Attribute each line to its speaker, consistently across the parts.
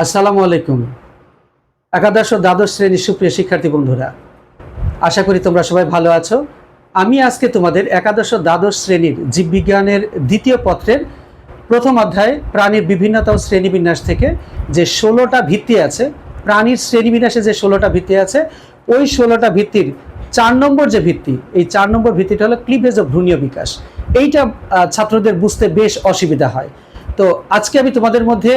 Speaker 1: আসসালামু আলাইকুম। একাদশ ও দ্বাদশ শ্রেণির সুপ্রিয় শিক্ষার্থী বন্ধুরা, আশা করি তোমরা সবাই ভালো আছো। আমি আজকে তোমাদের একাদশ ও দ্বাদশ শ্রেণির জীববিজ্ঞানের দ্বিতীয় পত্রের প্রথম অধ্যায়, প্রাণীর বিভিন্নতা ও শ্রেণীবিন্যাস থেকে যে ষোলোটা ভিত্তি আছে, প্রাণীর শ্রেণীবিন্যাসে যে ষোলোটা ভিত্তি আছে, ওই ষোলোটা ভিত্তির চার নম্বর যে ভিত্তি, এই চার নম্বর ভিত্তিটা হলো ক্লিভেজ ও ভ্রূণীয় বিকাশ। এইটা ছাত্রদের বুঝতে বেশ অসুবিধা হয়। তো আজকে আমি তোমাদের মধ্যে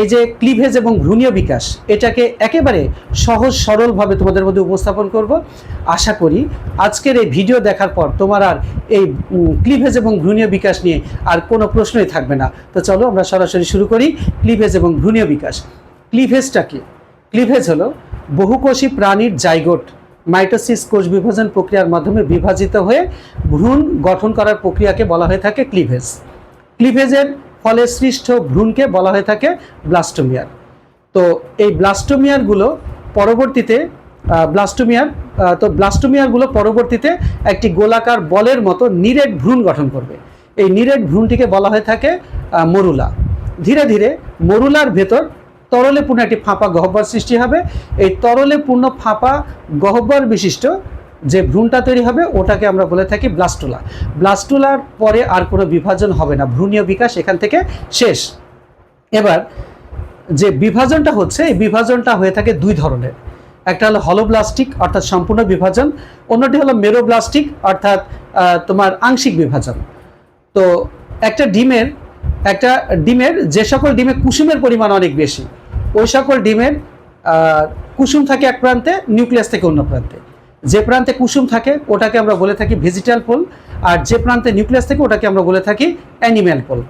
Speaker 1: এই যে ক্লিভেজ এবং ভ্রূণীয় বিকাশ, এটাকে একেবারে সহজ সরলভাবে তোমাদের মধ্যে উপস্থাপন করব। আশা করি আজকের এই ভিডিও দেখার পর তোমার আর এই ক্লিভেজ এবং ভ্রূণীয় বিকাশ নিয়ে আর কোনো প্রশ্নই থাকবে না। তো চলো আমরা সরাসরি শুরু করি ক্লিভেজ এবং ভ্রূণীয় বিকাশ। ক্লিভেজটা কি? ক্লিভেজ হলো বহুকোষী প্রাণীর জাইগোট মাইটোসিস কোষ বিভাজন প্রক্রিয়ার মাধ্যমে বিভাজিত হয়ে ভ্রূণ গঠন করার প্রক্রিয়াকে বলা হয়ে থাকে ক্লিভেজ ক্লিভেজের ফলে সৃষ্ট ভ্রূণকে বলা হয়ে থাকে ব্লাস্টোমিয়ার। তো এই ব্লাস্টোমিয়ারগুলো পরবর্তীতে ব্লাস্টোমিয়ার তো ব্লাস্টোমিয়ারগুলো পরবর্তীতে একটি গোলাকার বলের মতো নিরেট ভ্রূণ গঠন করবে। এই নিরেট ভ্রূণটিকে বলা হয়ে থাকে মরুলা। ধীরে ধীরে মরুলার ভেতর তরলে পূর্ণ একটি ফাঁপা গহ্বর সৃষ্টি হবে। এই তরলে পূর্ণ ফাঁপা গহ্বর বিশিষ্ট যে ভ্রূণটা তৈরি হবে, ওটাকে আমরা বলে থাকি ব্লাস্টুলা। ব্লাস্টুলার পরে আর কোনো বিভাজন হবে না। ভ্রূণীয় বিকাশ এখান থেকে শেষ। এবার যে বিভাজনটা হচ্ছে, এই বিভাজনটা হয়ে থাকে দুই ধরনের। একটা হলো হলোব্লাস্টিক অর্থাৎ সম্পূর্ণ বিভাজন। অন্যটি হলো মেরোব্লাস্টিক অর্থাৎ তোমার আংশিক বিভাজন। তো একটা ডিমের একটা ডিমের যে সকল ডিমে কুসুমের পরিমাণ অনেক বেশি, ওই সকল ডিমের কুসুম থাকে এক প্রান্তে, নিউক্লিয়াস থেকে অন্য প্রান্তে। যে প্রান্তে কুসুম থাকে, ওটাকে আমরা বলে থাকি ভেজিটাল পোল আর যে প্রান্তে নিউক্লিয়াস থাকে, ওটাকে আমরা বলে থাকি অ্যানিম্যাল পোল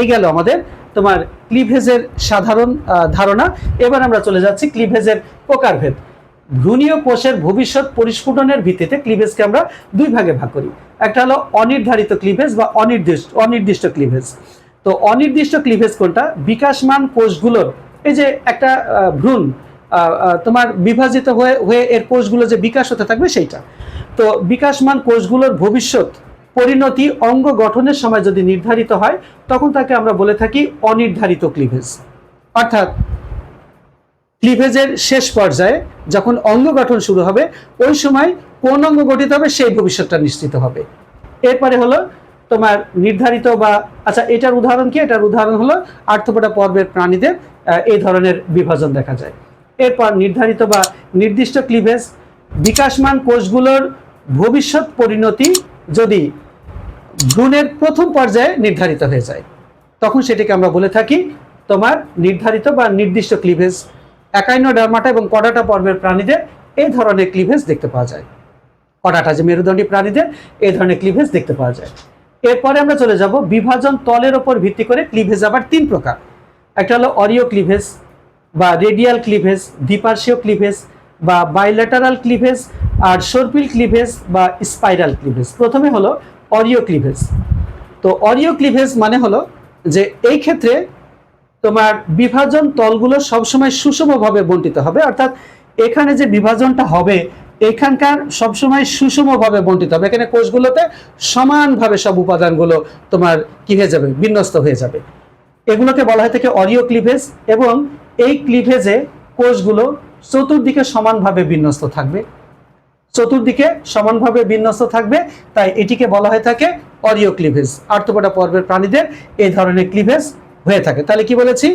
Speaker 1: এই গেল আমাদের তোমার ক্লিভেজের সাধারণ ধারণা। এবার আমরা চলে যাচ্ছি ক্লিভেজের প্রকারভেদ। ভ্রূণীয় কোষের ভবিষ্যৎ পরিস্ফুটনের ভিত্তিতে ক্লিভেজকে আমরা দুই ভাগে ভাগ করি। একটা হলো অনির্ধারিত ক্লিভেজ বা অনির্দিষ্ট অনির্দিষ্ট ক্লিভেজ তো অনির্দিষ্ট ক্লিভেজ কোনটা? বিকাশমান কোষগুলোর, এই যে একটা ভ্রূণ তোমার বিভাজিত হয়ে হয়ে এর কোষগুলো যে বিকাশ হতে থাকবে সেইটা। তো বিকাশমান কোষগুলোর ভবিষ্যৎ পরিণতি অঙ্গ গঠনের সময় যদি নির্ধারিত হয়, তখন তাকে আমরা বলে থাকি অনির্ধারিত ক্লিভেজ অর্থাৎ ক্লিভেজের শেষ পর্যায়ে যখন অঙ্গ গঠন শুরু হবে, ওই সময় কোন অঙ্গ গঠিত হবে সেই ভবিষ্যৎটা নিশ্চিত হবে। এরপরে হলো তোমার নির্ধারিত বা আচ্ছা এটার উদাহরণ কি? এটার উদাহরণ হলো আর্থপোডা পর্বের প্রাণীদের এই ধরনের বিভাজন দেখা যায়। এরপর নির্ধারিত বা নির্দিষ্ট ক্লিভেজ বিকাশমান কোষগুলোর ভবিষ্যৎ পরিণতি যদি ভ্রূণের প্রথম পর্যায়ে নির্ধারিত হয়ে যায়, তখন সেটিকে আমরা বলে থাকি তোমার নির্ধারিত বা নির্দিষ্ট ক্লিভেজ একাইনোডার্মাটা এবং কডাটা পর্বের প্রাণীদের এই ধরনের ক্লিভেজ দেখতে পাওয়া যায়। কডাটা যে মেরুদণ্ডী প্রাণীদের এই ধরনের ক্লিভেজ দেখতে পাওয়া যায়। এরপরে আমরা চলে যাব বিভাজন তলের ওপর ভিত্তি করে ক্লিভেজ আবার তিন প্রকার। একটা হলো অরিও ক্লিভেজ বা রেডিয়াল ক্লিভেজ দ্বিপার্শ্বীয় ক্লিভেজ বা বাইল্যাটারাল ক্লিভেজ আর সর্পিল ক্লিভেজ বা স্পাইরাল ক্লিভেজ প্রথমে হলো অরিও ক্লিভেজ তো অরিও ক্লিভেজ মানে হলো যে এই ক্ষেত্রে তোমার বিভাজন তলগুলো সবসময় সুষমভাবে বন্টিত হবে, অর্থাৎ এখানে যে বিভাজনটা হবে, এখানকার সবসময় সুষমভাবে বন্টিত হবে। এখানে কোষগুলোতে সমানভাবে সব উপাদানগুলো তোমার কি হয়ে যাবে? বিন্যস্ত হয়ে যাবে। এগুলোকে বলা হয় থেকে অরিও ক্লিভেজ এবং এই ক্লিভেজে কোষগুলো চতুর্দিকে সমানভাবে বিন্যস্ত থাকবে। চতুর্দিকে সমানভাবে বিন্যস্ত থাকবে, তাই এটিকে বলা হয়ে থাকে অরিও ক্লিভেজ আর্থপোডা পর্বের প্রাণীদের এই ধরনের ক্লিভেজ হয়ে থাকে। তাহলে কি বলেছি?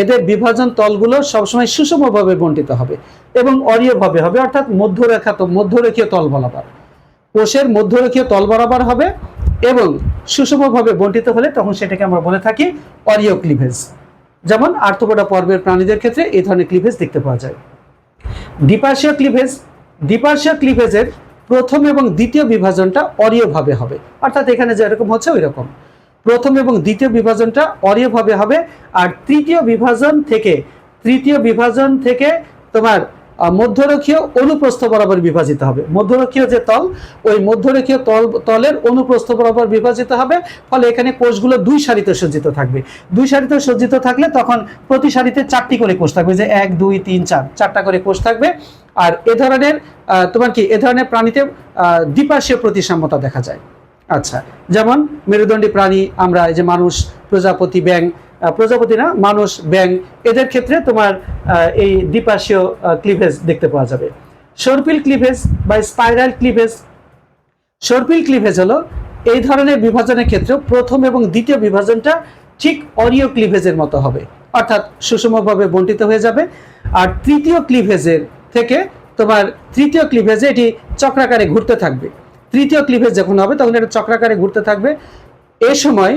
Speaker 1: এদের বিভাজন তলগুলো সবসময় সুষমভাবে বন্টিত হবে এবং অরিয়ভাবে হবে, অর্থাৎ মধ্যরেখা তো, মধ্যরেখীয় তল বরাবর। কোষের মধ্যরেখীয় তল বরাবর হবে এবং সুষমভাবে বন্টিত হলে তখন সেটাকে আমরা বলে থাকি অরিও ক্লিভেজ যেমন আর্থপোডা পর্বের প্রাণীদের ক্ষেত্রে এই ধরনের ক্লিভেজ দেখতে পাওয়া যায়। দ্বিপার্শ্বীয় ক্লিভেজ দ্বিপার্শ্বীয় ক্লিভেজের প্রথম এবং দ্বিতীয় বিভাজনটা অরীয়ভাবে হবে। অর্থাৎ এখানে যেরকম হচ্ছে ওই রকম প্রথম এবং দ্বিতীয় বিভাজনটা অরীয়ভাবে হবে, আর তৃতীয় বিভাজন থেকে, তৃতীয় বিভাজন থেকে তোমার মধ্যরেখীয় অনুপ্রস্থ বরাবর বিভাজিত হবে। মধ্যরেখীয় যে তল, ওই মধ্যরেখীয় তল, তলের অনুপ্রস্থ বরাবর বিভাজিত হবে। ফলে এখানে কোষগুলো দুই সারিতে সজ্জিত থাকবে। দুই সারিতে সজ্জিত থাকলে তখন প্রতি সারিতে চারটি করে কোষ থাকবে। যে এক, দুই, তিন, চার, চারটা করে কোষ থাকবে। আর এ ধরনের তোমার কি, এ ধরনের প্রাণীতে দ্বিপার্শ্বীয় প্রতিসাম্যতা দেখা যায়। আচ্ছা যেমন মেরুদণ্ডী প্রাণী, আমরা এই যে মানুষ, প্রজাপতি ব্যাং প্রজাপতি না, মানুষ ব্যাং এদের ক্ষেত্রে তোমার এই দ্বিপাশীয় ক্লিভেজ দেখতে পাওয়া যাবে। সর্পিল ক্লিভেজ বা স্পাইরাল ক্লিভেজ সর্পিল ক্লিভেজ হলো এই ধরনের বিভাজনের ক্ষেত্রে প্রথম এবং দ্বিতীয় বিভাজনটা ঠিক অরিও ক্লিভেজের মতো হবে। অর্থাৎ সুষমভাবে বন্টিত হয়ে যাবে। আর তৃতীয় ক্লিভেজের থেকে তোমার তৃতীয় ক্লিভেজে এটি চক্রাকারে ঘুরতে থাকবে। তৃতীয় ক্লিভেজ যখন হবে, তখন এটা চক্রাকারে ঘুরতে থাকবে। এ সময়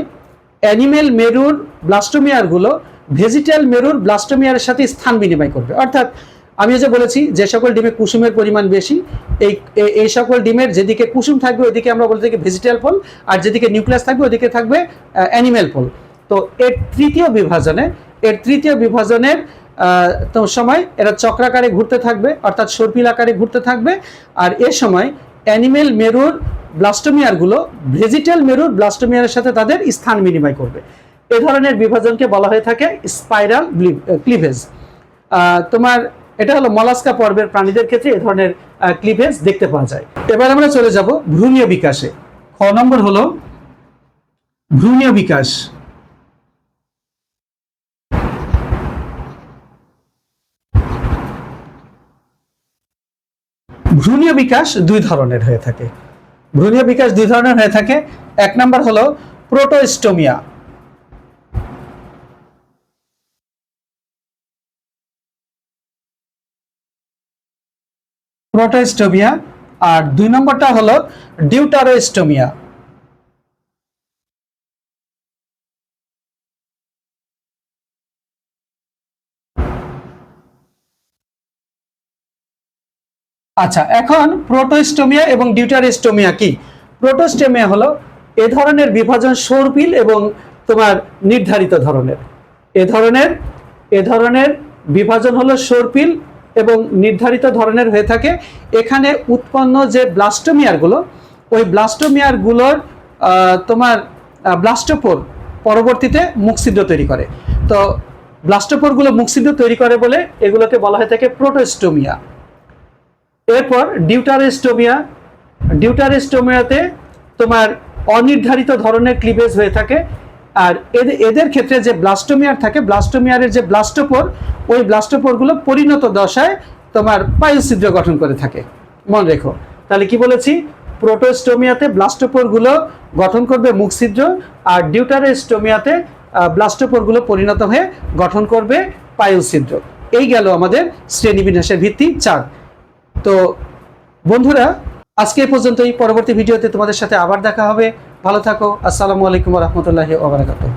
Speaker 1: অ্যানিমেল মেরুর ব্লাস্টোমিয়ারগুলো ভেজিটাল মেরুর ব্লাস্টোমিয়ারের সাথে স্থান বিনিময় করবে। অর্থাৎ আমি যে বলেছি যে সকল ডিমে কুসুমের পরিমাণ বেশি, এই এই সকল ডিমের যেদিকে কুসুম থাকবে ওইদিকে আমরা বলে থাকি ভেজিটাল পোল আর যেদিকে নিউক্লিয়াস থাকবে ওইদিকে থাকবে অ্যানিমেল পোল তো এর তৃতীয় বিভাজনে, এর তৃতীয় বিভাজনের তো সময় এরা চক্রাকারে ঘুরতে থাকবে, অর্থাৎ সর্পিল আকারে ঘুরতে থাকবে, আর এ সময় অ্যানিমেল মেরুর ব্লাস্টোমিয়ারগুলো ভেজিটাল মেরুর ব্লাস্টোমিয়ারের সাথে তাদের স্থান বিনিময় করবে। এ ধরনের বিভাজনকে বলা হয়ে থাকে স্পাইরাল ক্লিভেজ। তোমার এটা হলো মলাস্কা পর্বের প্রাণীদের ক্ষেত্রে এ ধরনের ক্লিভেজ দেখতে পাওয়া যায়। এবার আমরা চলে যাব ভ্রূণীয় বিকাশে। খ নম্বর হলো ভ্রূণীয় বিকাশ। ভ্রূণীয় বিকাশ দুই ধরনের হয়ে থাকে। ভ্রূণীয় বিকাশ দুই ধরনের হয়ে থাকে। এক নম্বর হলো প্রোটোস্টোমিয়া। প্রোটোস্টোমিয়া, আর দুই নম্বরটা হলো ডিউটারোস্টোমিয়া। আচ্ছা এখন প্রোটোস্টোমিয়া এবং ডিউটারিস্টোমিয়া কি? প্রোটোস্টোমিয়া হলো এ ধরনের বিভাজন সর্পিল এবং তোমার নির্ধারিত ধরনের। এ ধরনের এ ধরনের বিভাজন হলো সর্পিল এবং নির্ধারিত ধরনের হয়ে থাকে। এখানে উৎপন্ন যে ব্লাস্টোমিয়ারগুলো ওই ব্লাস্টোমিয়ারগুলোর তোমার ব্লাস্টোপোর পরবর্তীতে মুখসিদ্ধ তৈরি করে। তো ব্লাস্টোপোরগুলো মুখসিদ্ধ তৈরি করে বলে এগুলোকে বলা হয়ে থাকে প্রোটোস্টোমিয়া এরপর ডিউটারেস্টোমিয়া, ডিউটারেস্টোমিয়াতে তোমার অনির্ধারিত ধরনের ক্লিভেজ হয়ে থাকে। আর এদের এদের ক্ষেত্রে যে ব্লাস্টোমিয়ার থাকে, ব্লাস্টোমিয়ারের যে ব্লাস্টোপোর, ওই ব্লাস্টোপোরগুলো পরিণত দশায় তোমার পায়ুছিদ্র গঠন করে থাকে। মনে রেখো। তাহলে কি বলেছি? প্রোটোস্টোমিয়াতে ব্লাস্টোপোরগুলো গঠন করবে মুখছিদ্র আর ডিউটারেস্টোমিয়াতে ব্লাস্টোপোরগুলো পরিণত হয়ে গঠন করবে পায়ুছিদ্র এই গেল আমাদের শ্রেণীবিন্যাসের ভিত্তি চার। তো বন্ধুরা, আজকে পর্যন্ত পর্যন্তই। পরবর্তী ভিডিওতে তোমাদের সাথে আবার দেখা হবে। ভালো থাকো। আসসালামু আলাইকুম রহমতুল্লাহ ওবরাকাতুহ